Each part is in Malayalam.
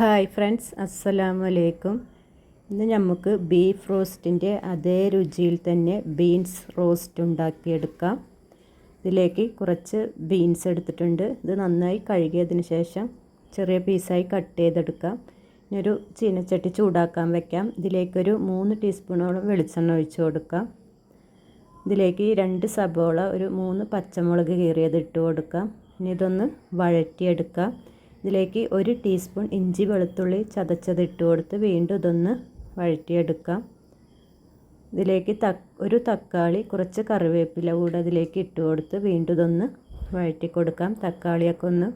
ഹായ് ഫ്രണ്ട്സ് അസ്സലാമു അലൈക്കും. ഇന്ന് നമുക്ക് ബീഫ് റോസ്റ്റിന്റെ അതേ രുചിയിൽ തന്നെ ബീൻസ് റോസ്റ്റ് ഉണ്ടാക്കിയെടുക്കാം. ഇതിലേക്ക് കുറച്ച് ബീൻസ് എടുത്തിട്ടുണ്ട്. ഇത് നന്നായി കഴുകിയതിന് ശേഷം ചെറിയ പീസായി കട്ട് ചെയ്തെടുക്കാം. ഇനി ഒരു ചീനച്ചട്ടി ചൂടാക്കാൻ വെക്കാം. ഇതിലേക്കൊരു മൂന്ന് ടീസ്പൂണോളം വെളിച്ചെണ്ണ ഒഴിച്ച് കൊടുക്കാം. ഇതിലേക്ക് രണ്ട് സബോള ഒരു മൂന്ന് പച്ചമുളക് കീറിയത് ഇട്ട് കൊടുക്കാം. ഇനി ഇതൊന്ന് വഴറ്റിയെടുക്കാം. ഇതിലേക്ക് ഒരു ടീസ്പൂൺ ഇഞ്ചി വെളുത്തുള്ളി ചതച്ചത് ഇട്ട് കൊടുത്ത് വീണ്ടും ഇതൊന്ന് വഴറ്റിയെടുക്കാം. ഇതിലേക്ക് ഒരു തക്കാളി കുറച്ച് കറിവേപ്പില കൂടെ അതിലേക്ക് ഇട്ട് കൊടുത്ത് വീണ്ടും ഇതൊന്ന് വഴറ്റി കൊടുക്കാം തക്കാളിയൊക്കെ ഒന്ന്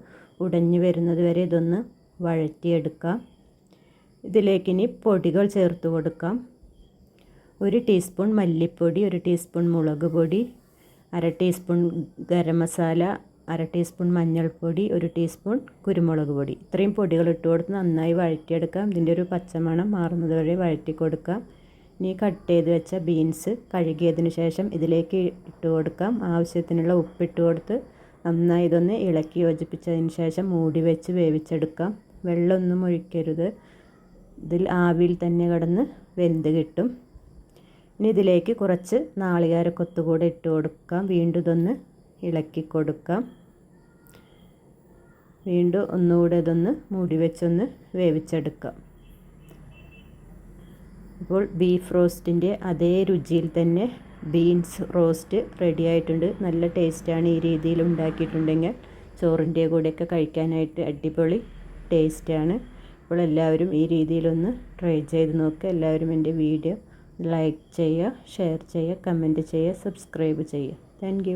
ഉടഞ്ഞു വരുന്നത് വരെ ഇതൊന്ന് വഴറ്റിയെടുക്കാം. ഇതിലേക്ക് ഇനി പൊടികൾ ചേർത്ത് കൊടുക്കാം. ഒരു ടീസ്പൂൺ മല്ലിപ്പൊടി ഒരു ടീസ്പൂൺ മുളക് പൊടി അര ടീസ്പൂൺ ഗരം മസാല അര ടീസ്പൂൺ മഞ്ഞൾപ്പൊടി ഒരു ടീസ്പൂൺ കുരുമുളക് പൊടി. ഇത്രയും പൊടികൾ ഇട്ട് കൊടുത്ത് നന്നായി വഴറ്റിയെടുക്കാം. ഇതിന്റെ ഒരു പച്ചമണം മാറുന്നത് വരെ വഴറ്റി കൊടുക്കാം. ഇനി കട്ട് ചെയ്ത് വെച്ച ബീൻസ് കഴുകിയതിന് ശേഷം ഇതിലേക്ക് ഇട്ട് കൊടുക്കാം. ആവശ്യത്തിനുള്ള ഉപ്പിട്ട് കൊടുത്ത് നന്നായി ഇതൊന്ന് ഇളക്കി യോജിപ്പിച്ചതിന് ശേഷം മൂടി വെച്ച് വേവിച്ചെടുക്കാം. വെള്ളമൊന്നും ഒഴിക്കരുത്. ഇതിൽ ആവിയിൽ തന്നെ കിടന്ന് വെന്ത് കിട്ടും. ഇനി ഇതിലേക്ക് കുറച്ച് നാളികേരക്കൊത്തുകൂടെ ഇട്ട് കൊടുക്കാം. വീണ്ടും ഇതൊന്ന് ഇളക്കി കൊടുക്കാം. വീണ്ടും ഒന്നുകൂടെ ഇതൊന്ന് മൂടി വെച്ചൊന്ന് വേവിച്ചെടുക്കാം. ഇപ്പോൾ ബീഫ് റോസ്റ്റിന്റെ അതേ രുചിയിൽ തന്നെ ബീൻസ് റോസ്റ്റ് റെഡി ആയിട്ടുണ്ട്. നല്ല ടേസ്റ്റാണ് ഈ രീതിയിൽ ഉണ്ടാക്കിയിട്ടുണ്ടെങ്കിൽ ചോറിന്റെ കൂടെയൊക്കെ കഴിക്കാനായിട്ട് അടിപൊളി ടേസ്റ്റാണ് അപ്പോൾ എല്ലാവരും ഈ രീതിയിലൊന്ന് ട്രൈ ചെയ്ത് നോക്കുക എല്ലാവരും എന്റെ വീഡിയോ ലൈക്ക് ചെയ്യുക ഷെയർ ചെയ്യുക കമന്റ് ചെയ്യുക സബ്സ്ക്രൈബ് ചെയ്യുക. താങ്ക്